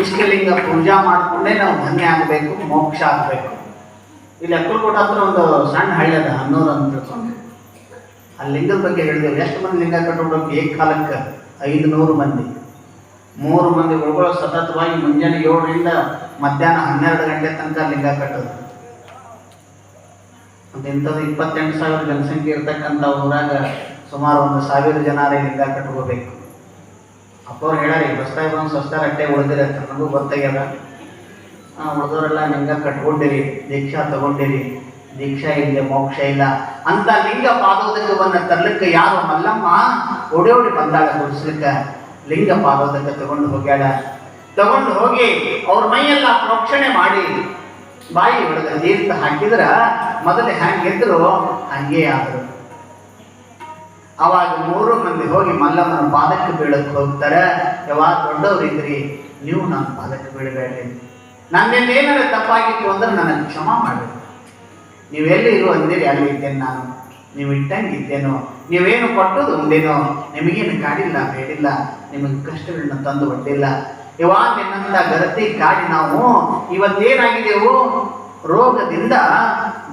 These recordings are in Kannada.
ಇಷ್ಟಲಿಂಗ ಪೂಜಾ ಮಾಡಿಕೊಂಡೇ ನಾವು ಧನ್ಯ ಆಗಬೇಕು, ಮೋಕ್ಷ ಆಗಬೇಕು. ಇಲ್ಲಿ ಅಕ್ಕಲ್ಕೋಟ ಹತ್ರ ಒಂದು ಸಣ್ಣ ಹಳ್ಳಿ ಅದ ಹನ್ನೂರು ಅಂತ ತಿಳ್ಕೊಂಡು ಆ ಲಿಂಗದ ಬಗ್ಗೆ ಹೇಳಿದೆವು ಎಷ್ಟು ಮಂದಿ ಲಿಂಗ ಕಟ್ಟಿಕೊಡೋಕೆ ಏಕ ಕಾಲಕ್ಕೆ ಐದು ನೂರು ಮಂದಿ. ಮೂರು ಮಂದಿ ಒಳಗಳು ಸತತವಾಗಿ ಮುಂಜಾನೆ ಏಳರಿಂದ ಮಧ್ಯಾಹ್ನ ಹನ್ನೆರಡು ಗಂಟೆ ತನಕ ಲಿಂಗ ಕಟ್ಟೋದು. ಮತ್ತು ಇಂಥದ್ದು ಇಪ್ಪತ್ತೆಂಟು ಸಾವಿರ ಜನಸಂಖ್ಯೆ ಇರ್ತಕ್ಕಂಥ ಊರಾಗ ಸುಮಾರು ಒಂದು ಸಾವಿರ ಜನರೇ ಲಿಂಗ ಕಟ್ಕೋಬೇಕು. ಅಪ್ಪವ್ರು ಹೇಳಾರಿ ಬಸ್ತಾಗ ಬಂದು ಸ್ವಸ್ಥ ಅಟ್ಟೆ ಅಂತ ನನಗೂ ಗೊತ್ತಾಗ್ಯದ. ಉಳಿದವರೆಲ್ಲ ಲಿಂಗ ಕಟ್ಕೊಂಡಿರಿ, ದೀಕ್ಷಾ ತಗೊಂಡಿರಿ. ದೀಕ್ಷಾ ಇಲ್ಲ ಮೋಕ್ಷ ಇಲ್ಲ. ಅಂತ ಲಿಂಗ ಪಾದೋದಕವನ್ನ ತರ್ಲಿಕ್ಕೆ ಯಾರು? ಮಲ್ಲಮ್ಮ ಓಡಿ ಬಂದಾಗ ಗುಡಿಸ್ಲಿಕ್ಕೆ. ಲಿಂಗ ಪಾದೋದಕ ತಗೊಂಡು ಹೋಗ್ಯಾಳ. ತಗೊಂಡು ಹೋಗಿ ಅವ್ರ ಮೈಯೆಲ್ಲ ಪ್ರೋಕ್ಷಣೆ ಮಾಡಿ ಬಾಯಿ ಹೊಡೆದ ತೀರ್ಥ ಹಾಕಿದ್ರ ಮೊದಲೇ ಹ್ಯಾಂಗಿದ್ರು ಹಂಗೆ ಆದರು. ಅವಾಗ ಮೂರು ಮಂದಿ ಹೋಗಿ ಮಲ್ಲಮ್ಮನ ಪಾದಕ್ಕೆ ಬೀಳಕ್ಕೆ ಹೋಗ್ತಾರೆ. ಯಾವಾಗ ದೊಡ್ಡವರಿದ್ರಿ ನೀವು ನನ್ನ ಪಾದಕ್ಕೆ ಬೀಳಬೇಡ್ರಿ. ಏನಾರ ತಪ್ಪಾಗಿತ್ತು ಅಂದ್ರೆ ನನಗೆ ಕ್ಷಮ ಮಾಡಬೇಕು ನೀವೆಲ್ಲಿ ಇರು ಅಂದಿರಿ, ಅಲ್ಲಿ ಇದ್ದೇನೆ ನಾನು. ನೀವು ಇಟ್ಟಂಗಿದ್ದೇನೋ, ನೀವೇನು ಕೊಟ್ಟದು ಒಂದೇನೋ, ನಿಮಗೇನು ಕಾಡಿಲ್ಲ, ಬೇಡಿಲ್ಲ, ನಿಮಗೆ ಕಷ್ಟಗಳನ್ನ ತಂದು ಕೊಟ್ಟಿಲ್ಲ ಯಾವಾಗ ನಿನ್ನಂತ ಗರತಿ ಕಾಡಿ ನಾವು, ಇವತ್ತೇನಾಗಿದೆವು? ರೋಗದಿಂದ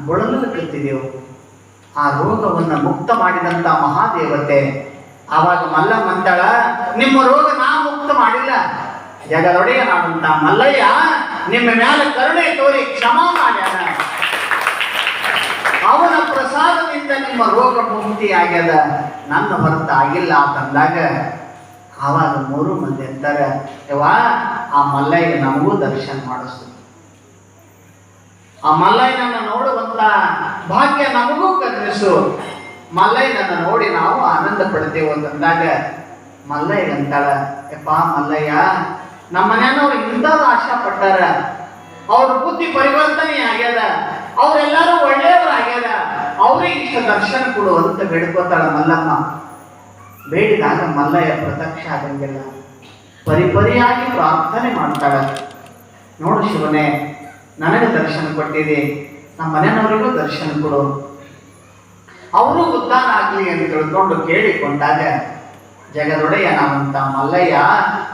ಬಳಲುತ್ತಿದ್ದೆವು ಆ ರೋಗವನ್ನು ಮುಕ್ತ ಮಾಡಿದಂತ ಮಹಾದೇವತೆ. ಆವಾಗ ಮಲ್ಲ ಮಂದಳ ನಿಮ್ಮ ರೋಗ ನಾ ಮುಕ್ತ ಮಾಡಿಲ್ಲ. ಜಗದೊಡೆಯನಾದಂಥ ಮಲ್ಲಯ್ಯ, ನಿಮ್ಮ ಮ್ಯಾಲ ಕರುಣೆ ತೋರಿ ಕ್ಷಮ ಮಾಡ್ಯಾನ. ಅವನ ಪ್ರಸಾದದಿಂದ ನಿಮ್ಮ ರೋಗ ಮುಕ್ತಿ ಆಗ್ಯದ. ನನ್ನ ಹೊರತು ಆಗಿಲ್ಲ ಅಂತಂದಾಗ ಆವಾಗ ಮೂರು ಮಂದಿ ಅಂತಾರೆ, ಯವ್ವ, ಆ ಮಲ್ಲಯ್ಯ ನಮಗೂ ದರ್ಶನ ಮಾಡಿಸ್ತು ಆ ಮಲ್ಲಯ್ಯನನ್ನ ನೋಡುವಂತ ಭಾಗ್ಯ ನಮಗೂ ಕರುಣಿಸು ಮಲ್ಲಯ್ಯನನ್ನ ನೋಡಿ ನಾವು ಆನಂದ ಪಡ್ತೇವೆ ಅಂತಂದಾಗ ಮಲ್ಲಯ್ಯ ಅಂತಾಳ, ಯಪ್ಪ ಮಲ್ಲಯ್ಯ, ನಮ್ಮ ಮನೆಯವ್ರು ಇಂಥದ್ದು ಆಶಾ ಪಟ್ಟಾರ ಅವ್ರ ಬುದ್ಧಿ ಪರಿವರ್ತನೆ ಆಗ್ಯದ. ಅವರೆಲ್ಲರೂ ಒಳ್ಳೆಯವ್ರು ಆಗ್ಯದ. ಅವ್ರಿಗೆ ಇಷ್ಟ ದರ್ಶನ ಕೊಡು ಅಂತ ಬೇಡ್ಕೋತಾಳ ಮಲ್ಲಮ್ಮ. ಬೇಡಿದಾಗ ಮಲ್ಲಯ್ಯ ಪ್ರತ್ಯಕ್ಷ ಆಗಂಗಿಲ್ಲ. ಪರಿಪರಿಯಾಗಿ ಪ್ರಾರ್ಥನೆ ಮಾಡ್ತಾಳ. ನೋಡು ಶಿವನೇ ನನಗೆ ದರ್ಶನ ಕೊಟ್ಟಿದೆ. ನಮ್ಮ ಮನೆಯವರಿಗೂ ದರ್ಶನ ಕೊಡು. ಅವರು ಉದ್ದಾನ ಆಗಲಿ ಅಂತ ತಿಳ್ಕೊಂಡು ಕೇಳಿಕೊಂಡಾಗ, ಜಗದೊಡೆಯ ನಾವಂತ ಮಲ್ಲಯ್ಯ,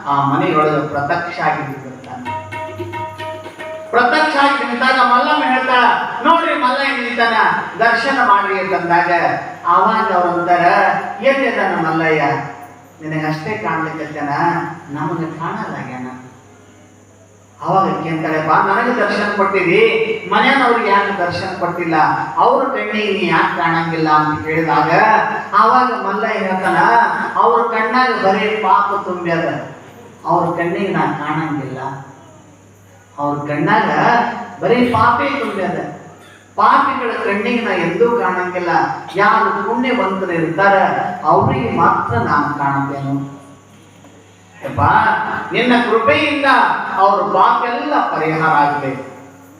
ಆ ಮನೆಯೊಳಗೆ ಪ್ರತ್ಯಕ್ಷ ಆಗಿ ನಿಂತಿರ್ತಾನೆ ಪ್ರತ್ಯಕ್ಷ ಆಗಿ ನಿಂತಾಗ ಮಲ್ಲಮ್ಮ ಹೇಳ್ತಾ, ನೋಡ್ರಿ ಮಲ್ಲಯ್ಯ ನಿಂತಾನ, ದರ್ಶನ ಮಾಡ್ರಿ ಅಂತಂದಾಗ, ಆವಾಗ ಅವ್ರಂತಾರ ಎಲ್ಲಿದ್ದಾನ ಮಲ್ಲಯ್ಯ? ನಿನಗಷ್ಟೇ ಕಾಣ್ಲಿಕ್ಕತ್ತೇನ ನಮಗೆ ಕಾಣಲಾಗ್ಯಾನ ಅವಾಗ ಕೇಳ್ತಾರೆ, ಬಾ, ನನಗೆ ದರ್ಶನ ಕೊಟ್ಟಿದಿ ಮನೆಯವ್ರಿಗೆ ಯಾಕೆ ದರ್ಶನ ಕೊಟ್ಟಿಲ್ಲ. ಅವ್ರ ಕಣ್ಣಿಗೆ ನೀ ಯಾಕೆ ಕಾಣಂಗಿಲ್ಲ? ಅಂತ ಕೇಳಿದಾಗ ಆವಾಗ ಮಲ್ಲ ಹೇಳ್ತಾನ, ಅವ್ರ ಕಣ್ಣಾಗ ಬರೀ ಪಾಪ ತುಂಬ್ಯದ ಅವ್ರ ಕಣ್ಣಿಗೆ ನಾ ಕಾಣಂಗಿಲ್ಲ. ಅವ್ರ ಕಣ್ಣಾಗ ಬರೀ ಪಾಪೇ ತುಂಬ್ಯದ ಪಾಪಿಗಳ ಕಣ್ಣಿಗೆ ನಾ ಎಂದೂ ಕಾಣಂಗಿಲ್ಲ. ಯಾರು ಪುಣ್ಯವಂತರು ಇರ್ತಾರ, ಅವರಿಗೆ ಮಾತ್ರ ನಾನು ಕಾಣುತ್ತೇನು. ಯಪ್ಪ ನಿನ್ನ ಕೃಪೆಯಿಂದ ಅವ್ರ ಪಾಪೆಲ್ಲ ಪರಿಹಾರ ಆಗಬೇಕು.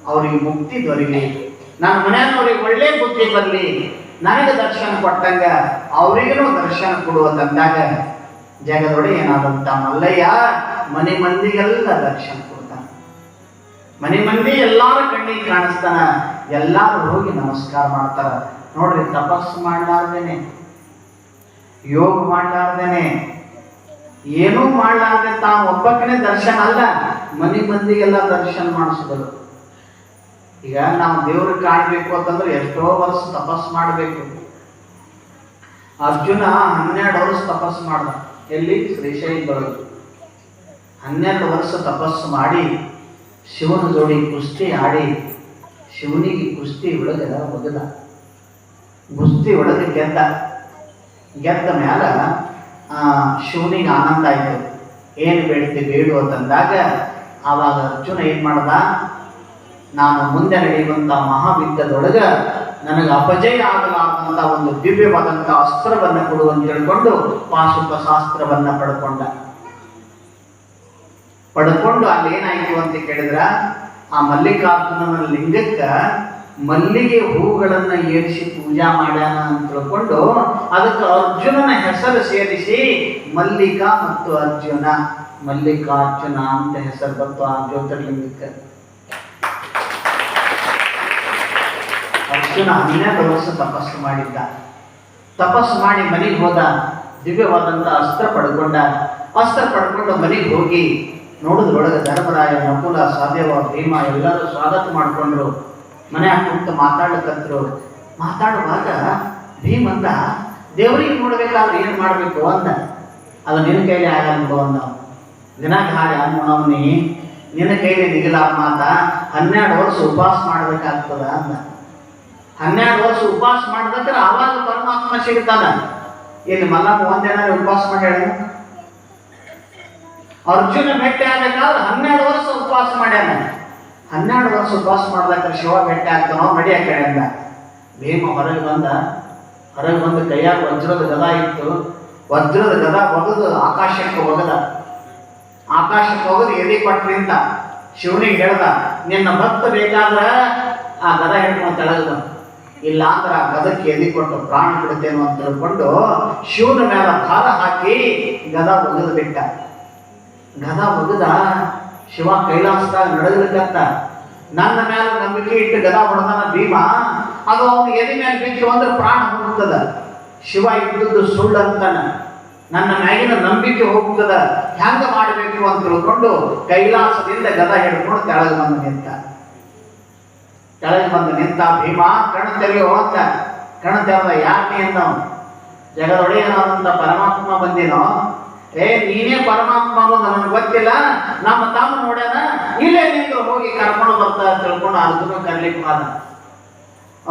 ಅವ್ರಿಗೆ ಮುಕ್ತಿ ದೊರಕಲಿ ನನ್ನ ಮನೆಯವ್ರಿಗೆ ಒಳ್ಳೆ ಬುದ್ಧಿ ಬರಲಿ. ನನಗೆ ದರ್ಶನ ಕೊಟ್ಟಂಗ ಅವರಿಗೂ ದರ್ಶನ ಕೊಡುವ ತಂದಾಗ ಜಗದೊಡೆಯನಾದಂಥ ಮಲ್ಲಯ್ಯ ಮನೆ ಮಂದಿಗೆಲ್ಲ ದರ್ಶನ ಕೊಡ್ತಾನ. ಮನೆ ಮಂದಿ ಎಲ್ಲಾರ ಕಣ್ಣಿಗೆ ಕಾಣಿಸ್ತಾನ. ಎಲ್ಲಾರು ಹೋಗಿ ನಮಸ್ಕಾರ ಮಾಡ್ತಾರ. ನೋಡ್ರಿ ತಪಸ್ಸು ಮಾಡ್ಲಾರ್ದೇನೆ. ಯೋಗ ಮಾಡ್ಲಾರ್ದೇನೆ. ಏನೂ ಅಂದ್ರೆ ತಾವು ಒಬ್ಬಕ್ಕನೇ ದರ್ಶನ ಅಲ್ಲ, ಮನೆ ಮಂದಿಗೆಲ್ಲ ದರ್ಶನ ಮಾಡಿಸಿದ್ರು ಈಗ ನಾವು ದೇವ್ರಿಗೆ ಕಾಣಬೇಕು ಅಂತಂದ್ರೆ ಎಷ್ಟೋ ವರ್ಷ ತಪಸ್ ಮಾಡಬೇಕು. ಅರ್ಜುನ ಹನ್ನೆರಡು ವರ್ಷ ತಪಸ್ಸು ಮಾಡ್ದ. ಎಲ್ಲಿ? ಶ್ರೀಶೈಲ್ ಬರೋದು ಹನ್ನೆರಡು ವರ್ಷ ತಪಸ್ಸು ಮಾಡಿ, ಶಿವನ ಜೋಡಿ ಕುಸ್ತಿ ಆಡಿ, ಶಿವನಿಗೆ ಕುಸ್ತಿ ಒಳಗೆ ಒಗದ. ಕುಸ್ತಿ ಒಳಗೆ ಗೆದ್ದ. ಗೆದ್ದ ಮ್ಯಾಲ ಶಿವನಿಗೆ ಆನಂದ ಆಯ್ತು. ಏನು ಬೇಡ್ತಿ ಬೇಡು ಅಂತಂದಾಗ ಆವಾಗ ಅರ್ಜುನ ಏನು ಮಾಡ್ದ? ನಾನು ಮುಂದೆ ನಡೆಯುವಂಥ ಮಹಾವಿದ್ಯದೊಳಗ ನನಗೆ ಅಪಜಯ ಆಗಲಾರಂತ ಒಂದು ದಿವ್ಯವಾದಂತ ಅಸ್ತ್ರವನ್ನು ಕೊಡು ಅಂತ ಹೇಳ್ಕೊಂಡು ಪಾಶುಪ ಶಾಸ್ತ್ರವನ್ನ ಪಡ್ಕೊಂಡ. ಪಡ್ಕೊಂಡು ಅಲ್ಲಿ ಏನಾಯ್ತು ಅಂತ ಕೇಳಿದ್ರ? ಆ ಮಲ್ಲಿಕಾರ್ಜುನನ ಲಿಂಗಕ್ಕ ಮಲ್ಲಿಗೆ ಹೂಗಳನ್ನ ಏರಿಸಿ ಪೂಜಾ ಮಾಡ್ಯಾನ ಅಂತ ತಿಳ್ಕೊಂಡು ಅದಕ್ಕೆ ಅರ್ಜುನನ ಹೆಸರು ಸೇರಿಸಿ ಮಲ್ಲಿಕಾ ಮತ್ತು ಅರ್ಜುನ. ಮಲ್ಲಿಕಾರ್ಜುನ ಅಂತ ಹೆಸರು ಬಂತು ಆ ಜ್ಯೋತಿರ್ಲಿಂಗಕ್ಕೆ. ಅರ್ಜುನ ಹನ್ನೆರಡು ವರ್ಷ ತಪಸ್ಸು ಮಾಡಿದ್ದ. ತಪಸ್ಸು ಮಾಡಿ ಮನೆಗೆ ಹೋದ. ದಿವ್ಯವಾದಂಥ ಅಸ್ತ್ರ ಪಡ್ಕೊಂಡ. ಅಸ್ತ್ರ ಪಡ್ಕೊಂಡು ಮನೆಗೆ ಹೋಗಿ ನೋಡಿದ್ರೊಳಗೆ ಧರ್ಮರಾಯ ನಕುಲ ಸಹದೇವ ಭೀಮ ಎಲ್ಲರೂ ಸ್ವಾಗತ ಮಾಡಿಕೊಂಡ್ರು. ಮನ್ಯಾಗ ಕುಂತು ಮಾತಾಡ್ಲಕತ್ರು ಮಾತಾಡುವಾಗ ಭೀಮ್ ಅಂದ ದೇವರಿಗೆ ನೋಡ್ಬೇಕಾದ್ರೆ ಏನು ಮಾಡಬೇಕು? ಅಂದ. ಅದು ನಿನ್ನ ಕೈಲಿ ಆಗ ಅನುಭವ ಅಂದ. ದಿನ ಹಾಗೆ ಅನ್ನೋನಿ ನಿನ್ನ ಕೈಲಿ ನಿಗಿಲ ಮಾತ ಹನ್ನೆರಡು ವರ್ಷ ಉಪವಾಸ ಮಾಡ್ಬೇಕಾಗ್ತದ ಅಂದ. ಹನ್ನೆರಡು ವರ್ಷ ಉಪವಾಸ ಮಾಡ್ಬೇಕಾದ್ರೆ ಅವಾಗ ಪರಮಾತ್ಮ ಸಿಗ್ತಾನ ಇಲ್ಲಿ ಮಲ್ಲಮ್ಮ ಒಂದೇನಾದ್ರು ಉಪವಾಸ ಮಾಡ್ಯಾಳ ಅರ್ಜುನ ಭೇಟಿ ಆಗ್ಬೇಕಾದ್ರೆ ಹನ್ನೆರಡು ವರ್ಷ ಉಪವಾಸ ಮಾಡ್ಯಾನ. ಹನ್ನೆರಡು ವರ್ಷ ಉಪವಾಸ ಮಾಡ್ಬೇಕಾದ್ರೆ ಶಿವ ಭೇಟಿ ಆಗ್ತಾನೋ ಮಡಿ ಆ ಕಡೆ ಅಂದ ಭೀಮ ಹೊರಗೆ ಬಂದ, ಹೊರಗೆ ಬಂದು ಕೈಯಾಗ ವಜ್ರದ ಗದ ಇತ್ತು. ವಜ್ರದ ಗದ ಒಗದು ಆಕಾಶಕ್ಕೆ ಒಗದ. ಆಕಾಶಕ್ಕೆ ಹೋಗದು ಎದೆ ಕೊಟ್ಟರಿಂದ ಶಿವನಿಗೆ ಹೇಳ್ದ, ನಿನ್ನ ಭಕ್ತ ಬೇಕಾದ್ರ ಆ ಗದ ಹಿಡ್ಕೊಂಡು ತೆಳಗದ ಇಲ್ಲ ಅಂದ್ರೆ ಆ ಗದಕ್ಕೆ ಎದಿ ಕೊಟ್ಟು ಪ್ರಾಣ ಬಿಡುತ್ತೇನೋ ಅಂತ ತಿಳ್ಕೊಂಡು ಶಿವನ ಮೇಲೆ ಭಾರ ಹಾಕಿ ಗದ ಒಗೆದು ಬಿಟ್ಟ. ಗದ ಒಗದ ಶಿವ ಕೈಲಾಸದಾಗ ನಡಗಲಿಕ್ಕಂತ ನನ್ನ ಮೇಲೆ ನಂಬಿಕೆ ಇಟ್ಟು ಗದ ಹೊಡೆದಾನ ಭೀಮ. ಅದು ಅವನು ಎದೆ ಮೇಲೆ ಬಿದ್ದು ಅಂದ್ರೆ ಪ್ರಾಣ ಹೋಗ್ತದ ಶಿವ ಇದ್ದದ್ದು ಸುಳ್ಳು ಅಂತಾನ. ನನ್ನ ಮ್ಯಾಗಿನ ನಂಬಿಕೆ ಹೋಗ್ತದ ಹೆಂಗ ಮಾಡಬೇಕು ಅಂತ ತಿಳ್ಕೊಂಡು ಕೈಲಾಸದಿಂದ ಗದ ಹಿಡ್ಕೊಂಡು ಕೆಳಗೆ ಬಂದು ನಿಂತ. ಕೆಳಗೆ ಬಂದು ನಿಂತ ಭೀಮ ಕಣ್ಣು ತೆರೆಯೋ ಅಂತ ಕಣ್ಣು ತೆರೆದ ಯಾಕೆ ಅಂತ ಜಗದೊಡೆಯನಾದಂಥ ಪರಮಾತ್ಮ ಬಂದಿನೋ ಏ, ನೀನೇ ಪರಮಾತ್ಮ ಅನ್ನೋದು ನನಗೆ ಗೊತ್ತಿಲ್ಲ. ನಮ್ಮ ತಮ್ಮ ನೋಡ್ಯಾನ, ಇಲ್ಲೇ ನಿಂದು ಹೋಗಿ ಕರ್ಕೊಂಡು ಬರ್ತಾ ತಿಳ್ಕೊಂಡು ಅರ್ಜುನ ಕರ್ಲಿಕ್ಕೆ ಹೋದ.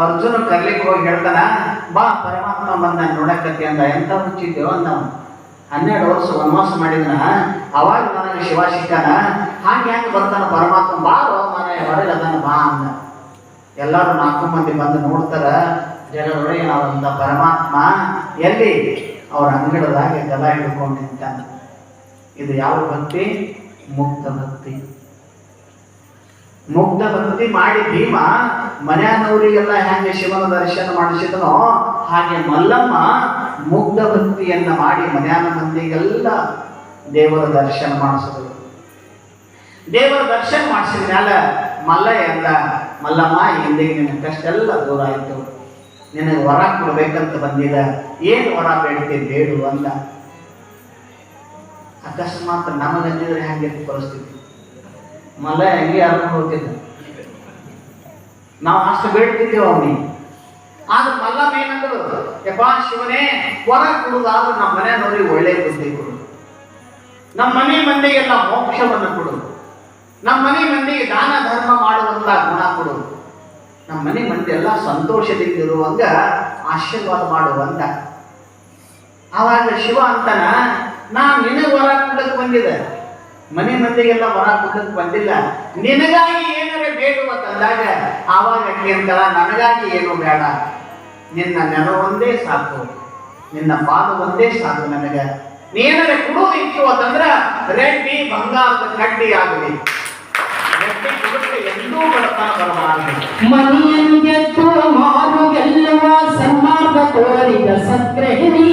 ಅರ್ಜುನ ಕರ್ಲಿಕ್ಕೆ ಹೋಗಿ ಹೇಳ್ತಾನ, ಬಾ, ಪರಮಾತ್ಮ ಬಂದ ನೋಡಕತ್ತಿ ಅಂದ. ಎಂತ ಹುಚ್ಚಿದ್ಯೋ ಅಂತ ಹನ್ನೆರಡು ವರ್ಷ ವನವಾಸ ಮಾಡಿದ್ನ. ಅವಾಗ ನನಗೆ ಶಿವ ಸಿಕ್ಕಾನ. ಹಾಗೆ ಹೆಂಗೆ ಬರ್ತಾನ ಪರಮಾತ್ಮ? ಬಾರೋ ಮನೆ ಹೊರಗೆ ಅದನ್ನ ಬಾ ಅಂದ. ಎಲ್ಲರೂ ನಾಲ್ಕು ಮಂದಿ ಬಂದು ನೋಡ್ತಾರ ಅಂತ ಪರಮಾತ್ಮ, ಎಲ್ಲಿ? ಅವ್ರ ಅಂಗಡದಾಗ ಗದ ಹಿಡ್ಕೊಂಡು ನಿಂತಾನ ಇದು ಯಾವ ಭಕ್ತಿ? ಮುಕ್ತ ಭಕ್ತಿ. ಮುಗ್ಧ ಭಕ್ತಿ ಮಾಡಿ ಭೀಮ ಮನೆಯನ್ನವರಿಗೆಲ್ಲ ಹೆಂಗೆ ಶಿವನ ದರ್ಶನ ಮಾಡಿಸಿದನೋ, ಹಾಗೆ ಮಲ್ಲಮ್ಮ ಮುಗ್ಧ ಭಕ್ತಿಯನ್ನ ಮಾಡಿ ಮನೆಯನ್ನ ಮಂದಿಗೆಲ್ಲ ದೇವರ ದರ್ಶನ ಮಾಡಿಸಿದ್ರು. ದೇವರ ದರ್ಶನ ಮಾಡಿಸಿದ ಮೇಲೆ ಮಲ್ಲಯ್ಯ ಅಂದ ಮಲ್ಲಮ್ಮ ಹಿಂದಿಗೆ ನಿನ್ನ ಕಷ್ಟ ಎಲ್ಲ ದೂರ ಆಯ್ತು. ನಿನಗೆ ವರ ಕೊಡ್ಬೇಕಂತ ಬಂದಿಲ್ಲ ಏನು ವರ ಬೇಡಿಕೆ ಬೇಡು ಅಂದ. ಅಕಸ್ಮಾತ್ ನಮಗಂದಿದ್ರೆ ಹೆಂಗೆ ಪರಿಸ್ಥಿತಿ. ಮಲ ಹೆಂಗೆ ಅರ್ಥ ಹೋಗ್ತಿದ್ದ ನಾವು ಅಷ್ಟು ಬೇಡ್ತಿದ್ದೇವೆ ಅವನಿಗೆ. ಆದ್ರೆ ಮಲ್ಲಮ್ಮ ಏನಂದ್ರು ಯಪ್ಪಾ ಶಿವನೇ, ವರ ಕೊಡುದಾದ್ರೆ ನಮ್ಮ ಮನೆಯವ್ರಿಗೆ ಒಳ್ಳೆ ಬುದ್ಧಿ ಕೊಡು. ನಮ್ಮ ಮನೆ ಮಂದಿಗೆಲ್ಲ ಮೋಕ್ಷವನ್ನು ಕೊಡು. ನಮ್ಮ ಮನೆ ಮಂದಿಗೆ ದಾನ ಧರ್ಮ ಮಾಡುವಂತ ಗುಣ ಕೊಡು. ನಮ್ಮ ಮನೆ ಸಂತೋಷದಿಂದ ಇರುವಂಗ ಆಶೀರ್ವಾದ ಮಾಡುವಂತ ಆವಾಗ ಶಿವ ಅಂತಾನ, ನಾ ನಿನಗೆ ವರ ಕೊಡಕ್ಕೆ ಬಂದಿದೆ ಮನೆ ಮಂದಿಗೆಲ್ಲ ವರ ಕೊಡಕ್ಕೆ ಬಂದಿಲ್ಲ. ನಿನಗಾಗಿ ಏನಾರ ಬೇಡುವ ತಂದಾಗ ಆವಾಗ ಕೇಂದ್ರ ನನಗಾಗಿ ಏನು ಬೇಡ. ನಿನ್ನ ನೆನವೊಂದೇ ಸಾಕು. ನಿನ್ನ ಪಾದ ಒಂದೇ ಸಾಕು ನನಗೆ. ನೀನರ ಕೊಡೋದು ಇತ್ತು ಅಂತಂದ್ರ ರೆಡ್ಡಿ ಬಂಗಾರದ ಕಡ್ಡಿ ಆಗಲಿ. ರೆಡ್ಡಿ ಮನಿಯನ್ನು ಗೆದ್ದು ಮಾರು ಗೆಲ್ಲುವ ಸನ್ಮಾರ್ಗ ತೋರಿದ ಸತ್ಗ್ರಹಿಣಿ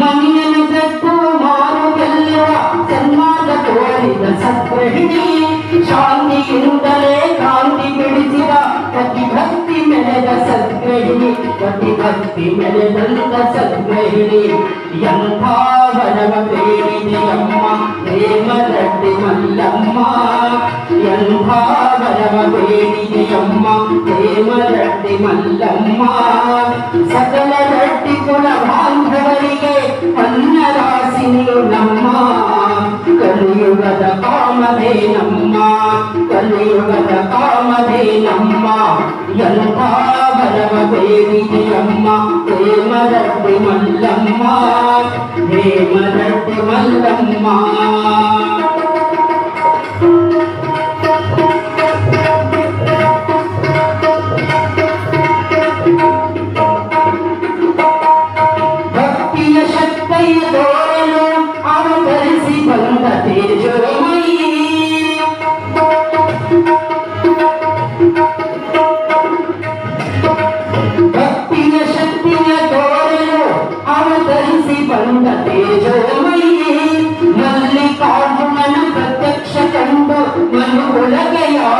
ಮನಿಯನ್ನು ಗೆದ್ದು ಮಾರು ಗೆಲ್ಲುವ ಸನ್ಮಾರ್ಗ ತೋರಿದ ಸತ್ಗ್ರಹಿಣಿ ಶಾಂತಿಯಿಂದಲೇ ಕ್ರಾಂತಿ ಬಿಡಿಸಿದ ಪತಿ ಭಕ್ತಿ ಮೆರೆದ ಸದ್ಗ್ರಹಿಣಿ ಪತಿ ಭಕ್ತಿ ಮೆರೆದಂತ ಸದ್ಗ್ರಹಿಣಿ ఎంత వరవ ప్రేమిది అమ్మ ప్రేమరెడ్డి మల్లమ్మ ఎంత వరవ ప్రేమిది అమ్మ ప్రేమరెడ్డి మల్లమ్మ సకల రెడ్డి కుల బాంధవರಿಗೆ అన్న రాశిలు నమ్మ కలియుగద కామధేనమ్మ కలియుగద కామధేనమ్మ. ఎంత ಎಂಥ ವರವ ಬೇಡಿದೆಯಮ್ಮ ಪ್ರೇಮ ರಡ್ಡಿ ಮಲ್ಲಮ್ಮ ಪ್ರೇಮ ರಡ್ಡಿ ಮಲ್ಲಮ್ಮ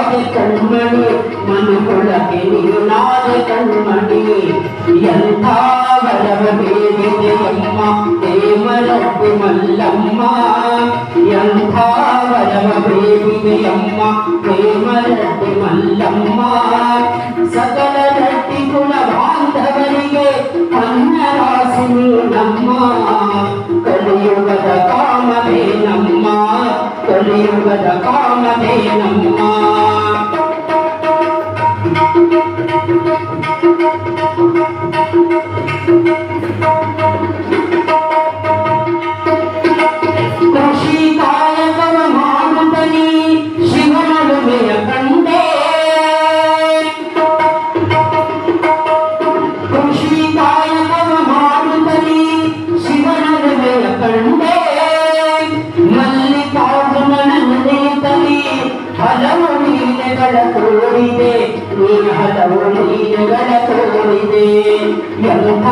நாது ಕಣ್ಮಣಿ ಮನಗೊಳಗೆ ನೀನು ನಾದು ಕಣ್ಮಣಿ ಎಂಥ ವರವ ಬೇಡಿದೆಯಮ್ಮ ದೇವರದ್ದು ಮಲ್ಲಮ್ಮ ಎಂಥ ವರವ ಬೇಡಿದೆಯಮ್ಮ ದೇವರದ್ದು ಮಲ್ಲಮ್ಮ ತೋರಿದೆ ಎಂಥ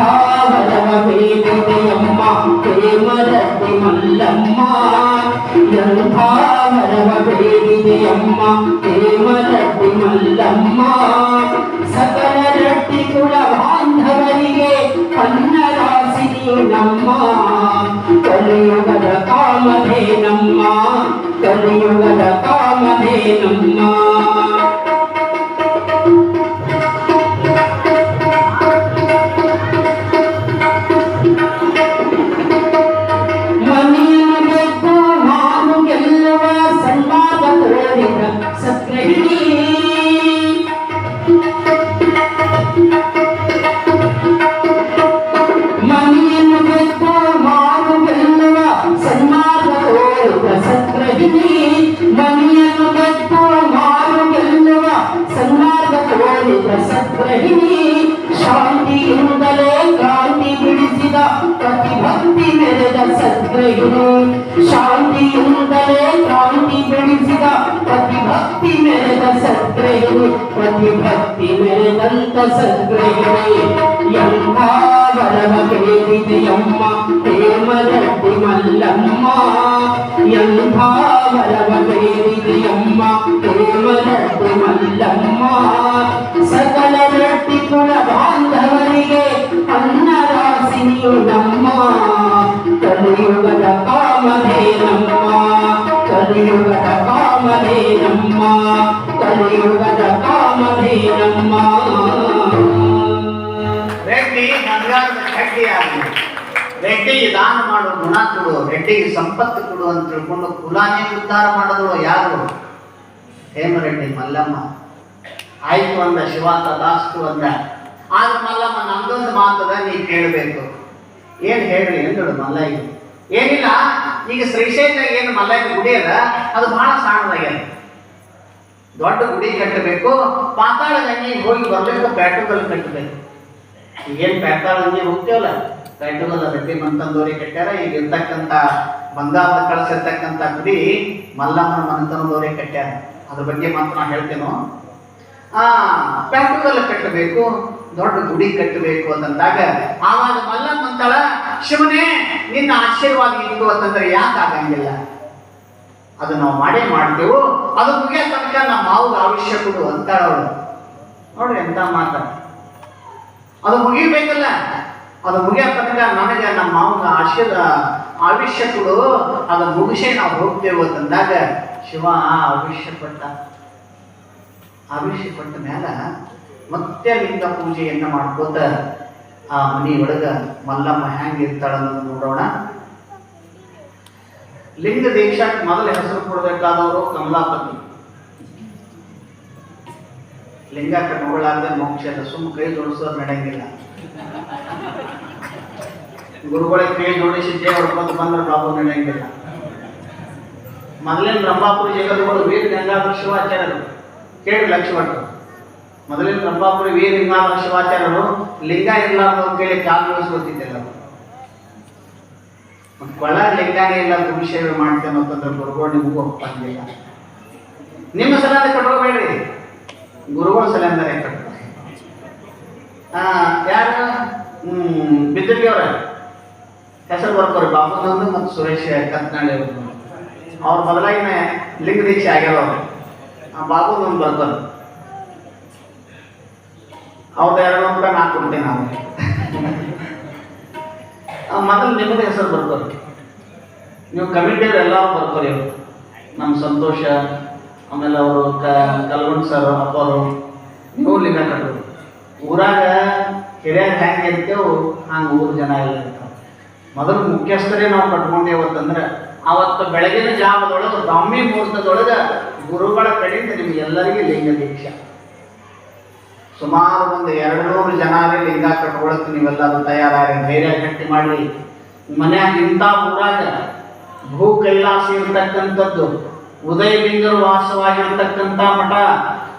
ವರವ ಬೇಡಿದೆಯಮ್ಮ ಪ್ರೇಮರಡ್ಡಿ ಮಲ್ಲಮ್ಮ ಎಂಥ ವರವ ಬೇಡಿದೆಯಮ್ಮ ಪ್ರೇಮರಡ್ಡಿ ಮಲ್ಲಮ್ಮ ಸಕಲ ರಟ್ಟಿ ಕುಲ ಬಾಂಧವರಿಗೆ ಅನ್ನರಾಸಿನಿ ನಮ್ಮ ಕಲಿಯುಗದ ಕಾಮಧೇ ನಮ್ಮ ಕಲಿಯುಗದ ಕಾಮಧೇ అనంత సంగ్రహిణి యమ్మ వరమేది యమ్మ ప్రేమరెడ్డి మల్లమ్మ యమ్మ వరమేది ಸಂಪತ್ತು ಕೊಡು ಅಂತ ತಿಳ್ಕೊಂಡು ಕುಲಾನೇ ಉದ್ಧಾರ ಮಾಡಿದ್ರು ಯಾರು? ಹೇಮರೆಡ್ಡಿ ಮಲ್ಲಮ್ಮ. ಆಯ್ತು ಅಂದ ಶಿವಾತ ದಾಸ್ತು ಅಂದ. ಆಗ ಮಲ್ಲಮ್ಮ, ನಂದೊಂದು ಮಾತದ ನೀ ಕೇಳಬೇಕು. ಏನು ಹೇಳ್ರಿ ಎಂದಳು ಮಲ್ಲಯ್ಯ. ಏನಿಲ್ಲ, ಈಗ ಶ್ರೀಶೈಲ ಏನು ಮಲ್ಲಯ್ಯ ಗುಡಿ ಅದ, ಅದು ಬಹಳ ಸಣ್ಣದಾಗ್ಯದ ದೊಡ್ಡ ಗುಡಿ ಕಟ್ಟಬೇಕು ಪಾತಾಳ ಗಂಗೆ ಹೋಗಿ ಬರಬೇಕು ಬ್ಯಾಟುಗಲ್ ಕಟ್ಟಬೇಕು. ಏನು ಪ್ಯಾತಾಳ ಗಂಗೆ ಹೋಗ್ತೇವಲ್ಲ? ಬ್ಯಾಟುಗಲ್ ರೆಡ್ಡಿ ಮಂತಂದೋರಿ ಕಟ್ಟ್ಯಾರ. ಈಗ ಇರ್ತಕ್ಕಂಥ ಬಂಗಾರದ ಕಳಿಸಿರ್ತಕ್ಕಂಥ ಗುಡಿ ಮಲ್ಲಮ್ಮನ ಮಂತಂದೋರಿ ಕಟ್ಟ್ಯಾರ. ಅದ್ರ ಬಗ್ಗೆ ಮಾತ್ರ ನಾ ಹೇಳ್ತೇನೋ. ಆ ಕಟ್ಟಬೇಕು ದೊಡ್ಡ ಗುಡಿ ಕಟ್ಟಬೇಕು ಅಂತಂದಾಗ ಆವಾಗ ಮಲ್ಲಮ್ಮ ಅಂತಾಳ, ಶಿವನೇ, ನಿನ್ನ ಆಶೀರ್ವಾದ ಇತ್ತು ಅಂತಂದ್ರೆ ಯಾಕೆ ಆಗಂಗಿಲ್ಲ? ಅದು ನಾವು ಮಾಡೇ ಮಾಡ್ತೇವು. ಅದು ಮುಗಿಯ ತನಕ ನಮ್ಮ ಮಾವು ಆವಿಷ್ಯ ಕೊಡು ಅಂತಾಳ ಅವಳು. ನೋಡ್ರಿ ಎಂತ ಮಾತ. ಅದು ಮುಗಿಬೇಕಲ್ಲ. ಅದು ಮುಗಿಯೋ ತನಕ ನನಗೆ ನಮ್ಮ ಮಾವನ ಆಶೀರ್ವ ಆವಿಷ್ಯಗಳು ಅದು ಮುಗಿಸೇ ನಾವು ಹೋಗ್ತೇವೆ ಅಂತಂದಾಗ ಶಿವ ಆವಿಷ್ಯ ಕೊಟ್ಟ ಆವಿಷ್ಯ ಕೊಟ್ಟ ಮ್ಯಾಲ ಮತ್ತೆ ಲಿಂಗ ಪೂಜೆಯನ್ನು ಮಾಡ್ಕೋತ ಆ ಮನಿ ಒಳಗ ಮಲ್ಲಮ್ಮ ಹೆಂಗಿರ್ತಾಳ ನೋಡೋಣ. ಲಿಂಗ ದೀಕ್ಷಾಕ್ಕೆ ಮೊದಲು ಹೆಸರು ಕೊಡಬೇಕಾದವರು ಕಮಲಾಪತಿ. ಲಿಂಗ ಕಟ್ಕೊಳ್ಳಾರ್ದೆ ಮೋಕ್ಷದ ಸುಮ್ಮ ಕೈ ಜೋಡಿಸೋದು ನಡೆಯಂಗಿಲ್ಲ. ಗುರುಗಳಿಗೆ ಕೇಳಿ ಜೋಡಿಸಿ ಜಯ ಹೊಡ್ಕೊಂಡು ಬಂದ್ರೆ ಪ್ರಾಬ್ಲಮ್ ನಡೆಯಂಗಿಲ್ಲ ಮೊದಲಿನ ರಂಭಾಪುರಿ ಜಗತ್ತುಗಳು ವೀರ ಗಂಗಾಧರ ಶಿವಾಚಾರ್ಯರು. ಕೇಳಿ ಲಕ್ಷ ಮೊದಲಿನ ರಂಭಾಪುರಿ ವೀರ ಗಂಗಾಧರ ಶಿವಾಚಾರ್ಯರು ಲಿಂಗ ಇರ್ಲಾರ್ದು ಕೇಳಿ ಕಾಲು ಗೊತ್ತಿದ್ದಿಲ್ಲ. ಕೊಳ ಕೊಳ್ಳ ಲಿಂಗಾನೇ ಇಲ್ಲ ಗುರುಸೇವೆ ಮಾಡ್ತೇನೆ ಅಂತಂದ್ರೆ ಗುರುಗಳು ನಿಮಗೂ ಒಪ್ಪಂಗಿಲ್ಲ ನಿಮ್ಮ ಸಲ ಕಟ್ಕೋಬೇಡ್ರಿ ಗುರುಗಳ ಸಲ ಅಂದರೆ ಆ, ಯಾರು? ಬಿದ್ದರ್ಗಿ ಅವರ. ಹೆಸರು ಬರ್ತಾರೆ ಬಾಬುನಂದು ಮತ್ತು ಸುರೇಶ್ ಕತ್ನಾಳಿ ಅವರು. ಅವ್ರ ಮೊದಲಾಗಿನ ಲಿಂಗ ದೀಕ್ಷೆ ಆಗ್ಯಾವ ಅವ್ರು. ಆ ಬಾಬುದೊಂದು ಬರ್ತಾರೆ ಅವ್ರದ್ದು ಎರಡು ಕೂಡ ನಾಲ್ಕು ಕೊಡ್ತೇನೆ ನಾವು ಮೊದಲು ನಿಮ್ಮದೇ ಹೆಸರು ಬರ್ತಾರೆ ನೀವು ಕಮಿಟಿಯವ್ರು ಎಲ್ಲ ಬರ್ತಾರೆ ಇವರು ನಮ್ಮ ಸಂತೋಷ, ಆಮೇಲೆ ಅವರು ಕಲ್ಗೊಂಡ್ ಸರ್ ಅಪ್ಪರು ನೀವು ಲಿಂಗ ಕಟ್ಟೋರು ಊರಾಗ ಹಿರಿಯರ್ ಹೆಂಗೆ ಇರ್ತೇವೆ ಹಂಗೆ ಊರು ಜನ ಎಲ್ಲ ಇರ್ತಾವೆ ಮೊದಲು ಮುಖ್ಯಸ್ಥರೇ ನಾವು ಕಟ್ಕೊಂಡೇವತ್ತಂದ್ರೆ ಅವತ್ತು ಬೆಳಗಿನ ಜಾವದೊಳಗೆ ಬ್ರಾಹ್ಮಿ ಮುಹೂರ್ತದೊಳಗೆ ಗುರುಗಳ ಕಡೆಯಿಂದ ನಿಮ್ಗೆಲ್ಲರಿಗೂ ಲಿಂಗ ದೀಕ್ಷೆ. ಸುಮಾರು ಒಂದು ಎರಡು ನೂರು ಜನ ಲಿಂಗ ಕಟ್ಕೊಳಕ್ಕೆ ನೀವೆಲ್ಲರೂ ತಯಾರಾಗಿ ಧೈರ್ಯ ಕಟ್ಟಿ ಮಾಡಿ ಮನ್ಯಾಗ ಇಂಥ ಊರಾಗ ಭೂ ಕೈಲಾಸ ಇರ್ತಕ್ಕಂಥದ್ದು ಉದಯಲಿಂಗರು ವಾಸವಾಗಿರ್ತಕ್ಕಂಥ ಮಠ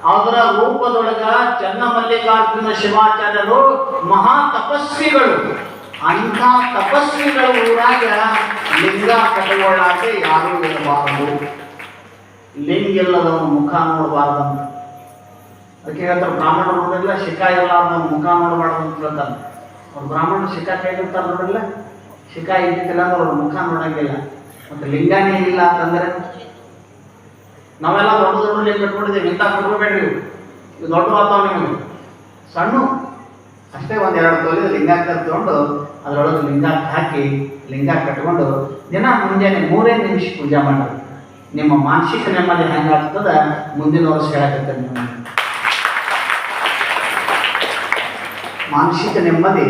ಅದರ ರೂಪದೊಳಗ ಚನ್ನಮಲ್ಲಿಕಾರ್ಜುನ ಶಿವಾಚಾರ್ಯರು ಮಹಾ ತಪಸ್ವಿಗಳು. ಅಂಥ ತಪಸ್ವಿಗಳ ಊರಾಗ ಲಿಂಗ ಕಟ್ಟುಕೊಳ್ಳಾಕ ಯಾರೂ ಇರಬಾರದು. ಲಿಂಗ ಇಲ್ಲದವನ ಮುಖ ನೋಡಬಾರ್ದಂತ. ಅದಕ್ಕೆ ಹೇಳ್ತಾರೆ ಬ್ರಾಹ್ಮಣ ನೋಡಿಲ್ಲ ಶಿಖಾ ಇಲ್ಲ ಅವ್ನ ಮುಖ ನೋಡಬಾರ್ದು ಅಂತ ಹೇಳ್ತಾರೆ ಅವ್ರು ಬ್ರಾಹ್ಮಣ ಶಿಖಾ ಕೈಗಿರ್ತಾರೆ ನೋಡಿಲ್ಲ ಶಿಖಾ ಇದ್ದಿಲ್ಲ ಅಂದ್ರೆ ಅವ್ರ ಮುಖ ನೋಡಂಗಿಲ್ಲ. ಮತ್ತೆ ಲಿಂಗನೇ ಇಲ್ಲ ಅಂತಂದ್ರೆ? ನಾವೆಲ್ಲ ದೊಡ್ಡ ದೊಡ್ಡ ಲಿಂಗ ಕಟ್ಕೊಂಡಿದ್ದೀವಿ? ಇಂಥ ಕಟ್ಕೋಬೇಡ್ರಿ ಇವು ದೊಡ್ಡ ವಾತಾವರಣ ನಿಮಗೆ ಸಣ್ಣ. ಅಷ್ಟೇ ಒಂದು ಎರಡು ತೊಲೆ ಲಿಂಗ ತಗೊಂಡು ಅದರೊಳಗೆ ಲಿಂಗ ಹಾಕಿ, ಲಿಂಗ ಕಟ್ಕೊಂಡು, ದಿನ ಮುಂಜಾನೆ ಮೂರೇ ನಿಮಿಷ ಪೂಜೆ ಮಾಡ್ರಿ ನಿಮ್ಮ ಮಾನಸಿಕ ನೆಮ್ಮದಿ ಹೆಂಗಾಗ್ತದ? ಮುಂದಿನ ವರ್ಷ ಹೇಳಕತ್ತೇನೆ ಮಾನಸಿಕ ನೆಮ್ಮದಿ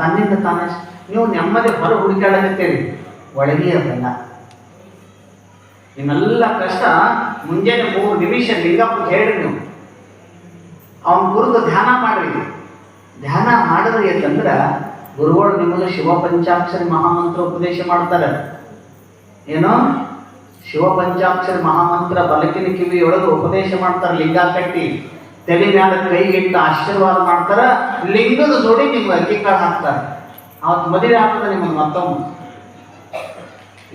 ತನ್ನಿಂದ ತಾನೇ. ನೀವು ನೆಮ್ಮದಿ ಹೊರ ಹುಡುಕಾಡಕತ್ತೀರಿ ಒಳಗೆ ಇರಲ್ಲ. ನಿಮ್ಮೆಲ್ಲ ಕಷ್ಟ ಮುಂಜಾನೆ ಮೂರು ನಿಮಿಷ ಲಿಂಗಪ್ಪ ಹೇಳ್ರಿ ನೀವು. ಅವನ ಕುರಿತು ಧ್ಯಾನ ಮಾಡ್ರಿ. ಧ್ಯಾನ ಮಾಡಿದ್ರಿ ಅಂತಂದ್ರ ಗುರುಗಳು ನಿಮಗೆ ಶಿವ ಪಂಚಾಕ್ಷರಿ ಮಹಾಮಂತ್ರ ಉಪದೇಶ ಮಾಡ್ತಾರೆ. ಏನು? ಶಿವ ಪಂಚಾಕ್ಷರಿ ಮಹಾಮಂತ್ರ ಬಲಕಿನ ಕಿವಿಯೊಳಗೆ ಉಪದೇಶ ಮಾಡ್ತಾರೆ, ಲಿಂಗ ಕಟ್ಟಿ. ತಲೆ ಮ್ಯಾಲ ಕೈ ಇಟ್ಟು ಆಶೀರ್ವಾದ ಮಾಡ್ತಾರೆ, ಲಿಂಗದ ಜೋಡಿ ನಿಮ್ಗೆ ಅಕ್ಕಿ ಕಾಳು ಹಾಕ್ತಾರೆ. ಅವತ್ತು ಮದುವೆ ಆಗ್ತದೆ ನಿಮಗೆ ಮತ್ತೊಮ್ಮೆ.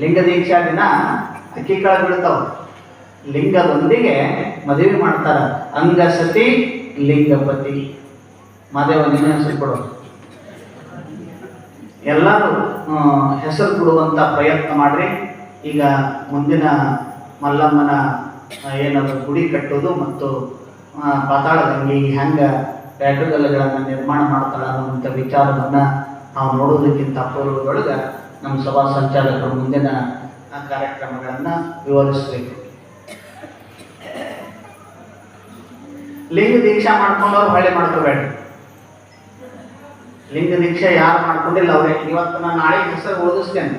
ಲಿಂಗ ದೀಕ್ಷಾ ದಿನ ಅಕ್ಕಿ ಕಾಳು ಬಿಡ್ತಾವ ಲಿಂಗದೊಂದಿಗೆ ಮದುವೆ ಮಾಡ್ತಾರ. ಅಂಗಸತಿ, ಲಿಂಗಪತಿ. ಮಾದೇವ, ನಿನ್ನ ಹೆಸರು ಕೊಡು. ಎಲ್ಲರೂ ಹೆಸರು ಕೊಡುವಂತ ಪ್ರಯತ್ನ ಮಾಡ್ರಿ. ಈಗ ಮುಂದಿನ ಮಲ್ಲಮ್ಮನ ಏನಾದ್ರು ಗುಡಿ ಕಟ್ಟೋದು ಮತ್ತು ಪಾತಾಳದಲ್ಲಿ ಹೆಂಗೆ ಪ್ಯಾಟುಗಲ್ಲುಗಳನ್ನು ನಿರ್ಮಾಣ ಮಾಡ್ತಾರ ಅನ್ನುವಂಥ ವಿಚಾರವನ್ನು ನಾವು ನೋಡೋದಕ್ಕಿಂತ ಪೂರ್ವದೊಳಗೆ ನಮ್ಮ ಸಭಾ ಸಂಚಾಲಕರು ಮುಂದಿನ ಆ, ಕಾರ್ಯಕ್ರಮಗಳನ್ನ ವಿವರಿಸಬೇಕು. ಲಿಂಗ ದೀಕ್ಷಾ ಮಾಡ್ಕೊಂಡವ್ರು ಹೊಳೆ ಮಾಡ್ಕೋಬೇಡ ಲಿಂಗ ದೀಕ್ಷೆ ಯಾರು ಮಾಡ್ಕೊಂಡಿಲ್ಲ ಅವ್ರೆ. ಇವತ್ತು ನಾನು ನಾಳೆ ಹೆಸರು ಓದಿಸ್ತೇನೆ.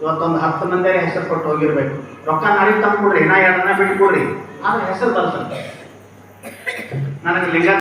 ಇವತ್ತೊಂದು ಹತ್ತು ಮಂದಿ ಹೆಸರು ಕೊಟ್ಟು ಹೋಗಿರ್ಬೇಕು. ರೊಕ್ಕ ನಾಳೆ ತಂದ್ಕೊಡ್ರಿ ನಾ ಎರಡನ್ನ ಬಿಟ್ಕೊಡ್ರಿ. ಆದ್ರೆ ಹೆಸರು ಬರ್ಸಲ್ಲ. ನನಗೆ ಲಿಂಗ